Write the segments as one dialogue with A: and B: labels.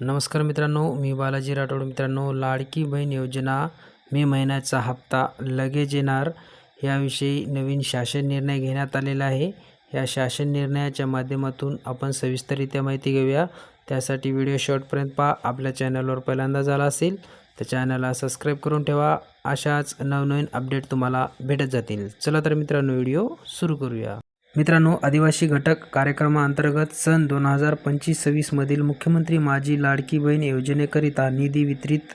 A: नमस्कार मित्रांनो मी बालाजी राठोड. मित्रांनो लाडकी बहीण योजना मे महिन्याचा हप्ता लगेच येणार. याविषयी नवीन शासन निर्णय घेण्यात आलेला आहे. या शासन निर्णयाच्या माध्यमातून आपण सविस्तररित्या माहिती घेऊया. त्यासाठी व्हिडिओ शॉर्टपर्यंत पहा. आपल्या चॅनलवर पहिल्यांदा झाला असेल तर चॅनलला सबस्क्राईब करून ठेवा. अशाच नवनवीन अपडेट तुम्हाला भेटत जातील. चला तर मित्रांनो व्हिडिओ सुरू करूया. मित्रांनो आदिवासी घटक कार्यक्रमाअंतर्गत सन दोन हजार पंचवीस सव्वीसमधील मुख्यमंत्री माझी लाडकी बहीण योजनेकरिता निधी वितरित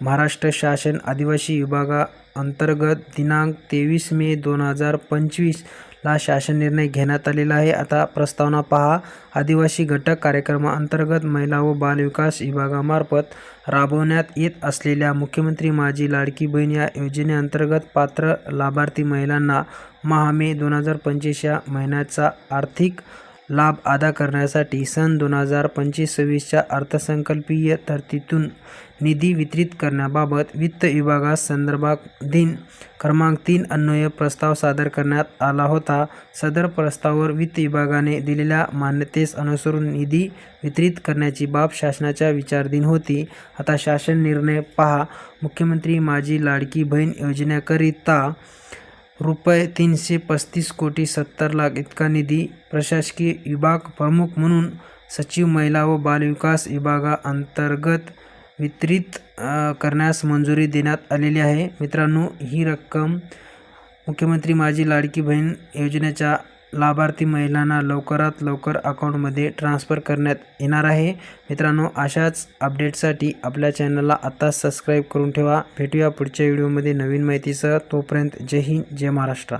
A: महाराष्ट्र शासन आदिवासी विभागाअंतर्गत दिनांक तेवीस मे दोन हजार पंचवीस ला शासन निर्णय घेण्यात आलेला आहे. आता प्रस्तावना पहा. आदिवासी घटक कार्यक्रमाअंतर्गत महिला व बालविकास विभागामार्फत राबवण्यात येत असलेल्या मुख्यमंत्री माझी लाडकी बहीण या योजनेअंतर्गत पात्र लाभार्थी महिलांना महा मे दोन हजार पंचवीस या महिन्याचा आर्थिक लाभ अदा करण्यासाठी सन दोन हजार पंचवीस सव्वीसच्या अर्थसंकल्पीय तरतुदीतून निधी वितरित करण्याबाबत वित्त विभागास संदर्भात दिन क्रमांक तीन अन्वय प्रस्ताव सादर करण्यात आला होता. सदर प्रस्तावावर वित्त विभागाने दिलेल्या मान्यतेस अनुसरून निधी वितरित करण्याची बाब शासनाच्या विचारधीन होती. आता शासन निर्णय पहा. मुख्यमंत्री माझी लाडकी बहीण योजनेकरिता रुपये तीनशे पस्तीस कोटी सत्तर लाख इतका निधी प्रशासकीय विभाग प्रमुख म्हणून सचिव महिला व बालविकास विभागाअंतर्गत वितरित करण्यास मंजुरी देण्यात आलेली आहे. मित्रांनो ही रक्कम मुख्यमंत्री माझी लाडकी बहीण योजनेच्या लाभार्थी महिलांना लवकरात लवकर अकाउंटमध्ये ट्रान्स्फर करण्यात येणार आहे. मित्रांनो अशाच अपडेटसाठी आपल्या चॅनलला आत्ताच सबस्क्राईब करून ठेवा. भेटूया पुढच्या व्हिडिओमध्ये नवीन माहितीसह. तोपर्यंत जय हिंद जय महाराष्ट्र.